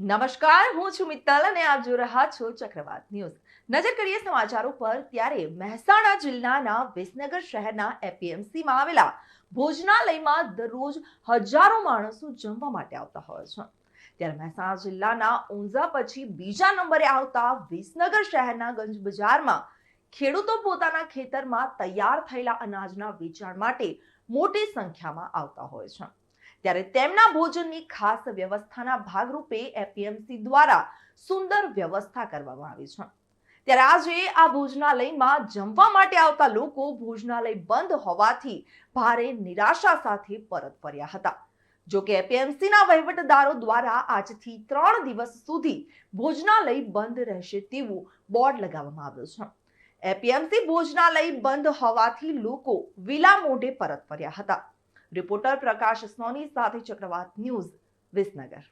નમસ્કાર, હું છું મિત્તલ અને આપ જોઈ રહ્યા છો ચક્રવાત ન્યૂઝ. નજર કરીએ સમાચારો પર, ત્યારે મહેસાણા જિલ્લાના વિસનગર શહેરના એપીએમસીમાં આવેલા ભોજનાલયમાં દરરોજ હજારો માણસો જમવા માટે આવતા હોય છે. ત્યારે મહેસાણા જિલ્લાના ઊંઝા પછી બીજા નંબરે આવતા વિસનગર શહેરના ગંજ બજારમાં ખેડૂતો પોતાના ખેતરમાં તૈયાર થયેલા અનાજના વેચાણ માટે મોટી સંખ્યામાં આવતા હોય છે. ત્યારે તેમના ભોજનની ખાસ વ્યવસ્થાના ભાગરૂપે એપીએમસી દ્વારા સુંદર વ્યવસ્થા કરવામાં આવી છે. ત્યારે આજે આ ભોજનાલયમાં જમવા માટે આવતા લોકો ભોજનાલય બંધ હોવાથી ભારે નિરાશા સાથે પરત ફર્યા હતા. જો કે એપીએમસીના વહીવટદારો દ્વારા આજથી ત્રણ દિવસ સુધી ભોજનાલય બંધ રહેશે તેવું બોર્ડ લગાવવામાં આવ્યું છે. એપીએમસી ભોજનાલય બંધ હોવાથી લોકો વિલા મોઢે પરત ફર્યા હતા. રિપોર્ટર પ્રકાશ સોની સાથે ચક્રવાત ન્યૂઝ વિસનગર.